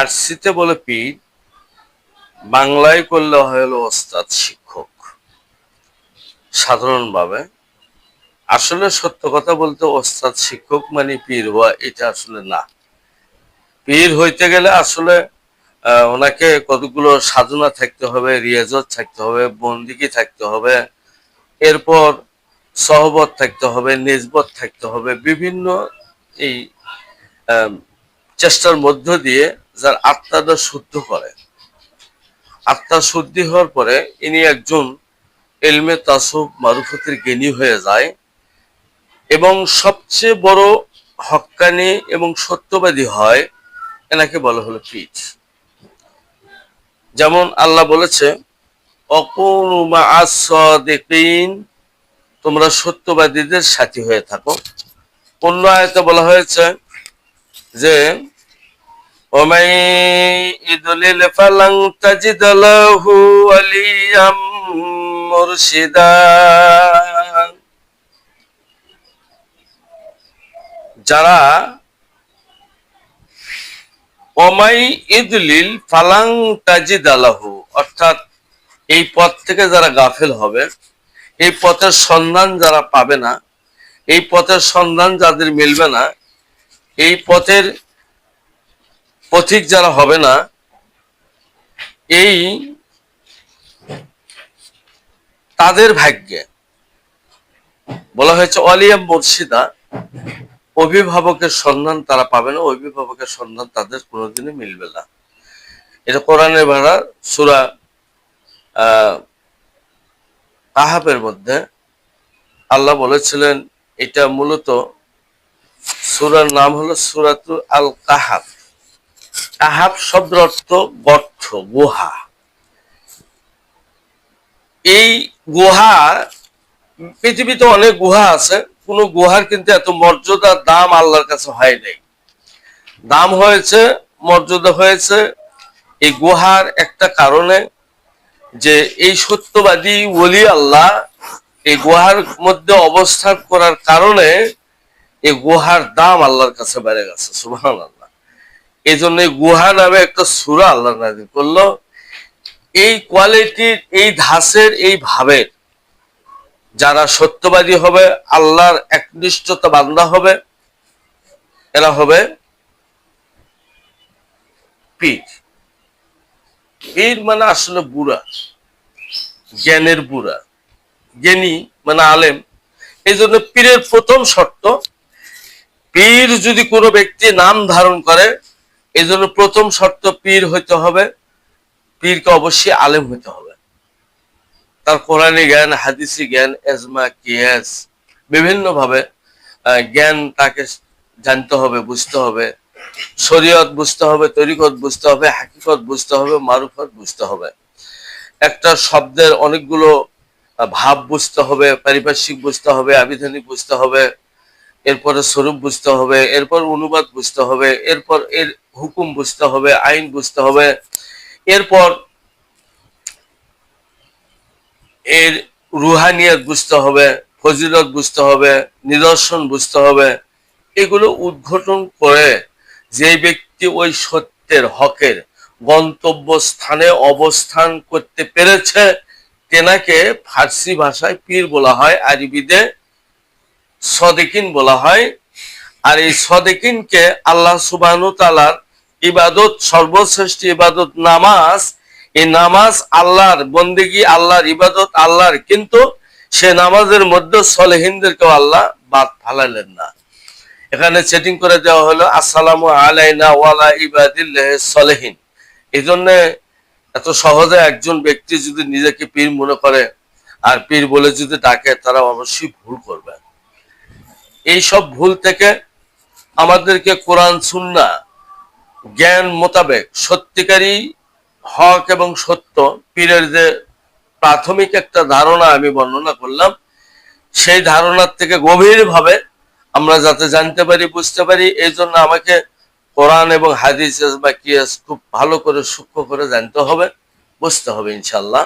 ফার্সিতে বলে পীর, বাংলায় করলে হলো ওস্তাদ শিক্ষক। সাধারণভাবে আসলে সত্য কথা বলতে ওস্তাদ শিক্ষক মানে পীর হওয়া, এটা আসলে না। পীর হইতে গেলে আসলে ওনাকে কতগুলো সাধনা থাকতে হবে, রিয়াজত থাকতে হবে বন্দিকি থাকতে হবে, এরপর সহবত থাকতে হবে, নিজবত থাকতে হবে, বিভিন্ন এই চেষ্টার মধ্য দিয়ে যার আত্মাটা শুদ্ধ করে। আত্মা শুদ্ধি হওয়ার পরে ইনি একজন এলমে তাসুব মারুফতের জ্ঞানী হয়ে যায় এবং সবচেয়ে বড় হক্কানি এবং সত্যবাদী হয় এনাকে বলা হলো পীর যেমন আল্লাহ বলেছে তোমরা সত্যবাদীদের সাথী হয়ে থাকো। অন্য আয়তে বলা হয়েছে যে ومن يضلل فلن تجد له وليا مرشدا যারা অমাই ইদলিল ফালাং তাজিদ আলাহু অর্থাৎ এই পথ থেকে যারা গাফেল হবে এই পথের সন্ধান যারা পাবে না এই পথের সন্ধান যাদের মিলবে না এই পথের পথিক যারা হবে না, এই তাদের ভাগ্যে বলা হয়েছে অলিয়াম মুর্শিদা অভিভাবকের সন্ধান তারা পাবে না, অভিভাবকের সন্ধান তাদের কোনোদিনই মিলবে না। এটা কোরআনের ভাড়া সুরা আহ কাহাবের মধ্যে আল্লাহ বলেছিলেন, এটা মূলত সুরার নাম হলো সুরাতু আল কাহাব কাহাব শব্দ অর্থ গর্থ গুহা। এই গুহা, পৃথিবীতে অনেক গুহা আছে, কোন গুহার কিন্তু এত মর্যাদা দাম আল্লাহর কাছে হয় নাই। দাম হয়েছে, মর্যাদা হয়েছে এই গুহার একটা কারণে যে এই সত্যবাদী ওলি আল্লাহ এই গুহার মধ্যে অবস্থান করার কারণে এই গুহার দাম আল্লাহর কাছে বেড়ে গেছে আল্লাহ এই জন্য গুহা নামে একটা সুরা আল্লাহ নাজির করল। এই কোয়ালিটির এই ধাসের এই ভাবের যারা সত্যবাদী হবে, আল্লাহর একনিষ্ঠতা বান্দা হবে, এরা হবে পীর। পীর মানে আসলে বুড়া, জ্ঞানের বুড়া। জ্ঞানী মানে আলেম। এই জন্য পীরের প্রথম শর্ত, পীর যদি কোনো ব্যক্তি নাম ধারণ করে এই জন্য প্রথম শর্ত পীর হইতে হবে। পীরকে অবশ্যই আলেম হইতে হবে। তার কোরআনী জ্ঞান হাদিসি জ্ঞান এজমা কিয়াস বিভিন্ন ভাবে আহ, জ্ঞান তাকে জানতে হবে বুঝতে হবে। শরীয়ত বুঝতে হবে তরিকত বুঝতে হবে হাকিকত বুঝতে হবে মারুফত বুঝতে হবে। একটা শব্দের অনেকগুলো ভাব বুঝতে হবে পারিপার্শ্বিক বুঝতে হবে আবিধানিক বুঝতে হবে। এরপরে স্বরূপ বুঝতে হবে, এরপর অনুবাদ বুঝতে হবে, এরপর এর হুকুম বুঝতে হবে, আইন বুঝতে হবে। এরপর এর রুহানিয়াত বুঝতে হবে, ফজিলত বুঝতে হবে, নিদর্শন বুঝতে হবে। এগুলো উদ্ঘাটন করে যে ব্যক্তি ওই সত্যের হকের গন্তব্য স্থানে অবস্থান করতে পেরেছে, তেনাকে ফার্সি ভাষায় পীর বলা হয়, আরবিতে সদেকিন বলা হয়। আর এই সদেকিনকে আল্লাহ সুবাহন তালার ইবাদত, সর্বশ্রেষ্ঠ ইবাদত নামাজ, এই নামাজ আল্লাহর, বন্দেগি আল্লাহর ইবাদত আল্লাহর, কিন্তু সে নামাজের মধ্যে সলেহিনদেরকেও আল্লাহ বাদ ফালালেন না। এখানে সেটিং করে দেওয়া হলো, আসসালামু আলাইনা ওয়ালা ইবাদিল্লাহ সলেহিন। এই জন্য এত সহজে একজন ব্যক্তি যদি নিজেকে পীর মনে করে, আর পীর বলে যদি ডাকে, তারা অবশ্যই ভুল করবে। এই সব ভুল থেকে আমাদেরকে কোরআন, সুন্না, জ্ঞান মোতাবেক সত্যিকারী হক এবং সত্য পীরের যে প্রাথমিক একটা ধারণা আমি বর্ণনা করলাম, সেই ধারণার থেকে গভীরভাবে আমরা যাতে জানতে পারি, বুঝতে পারি এই জন্য আমাকে কোরআন এবং হাদিস বা কিয়াস খুব ভালো করে সূক্ষ্ম করে জানতে হবে, বুঝতে হবে ইনশাল্লাহ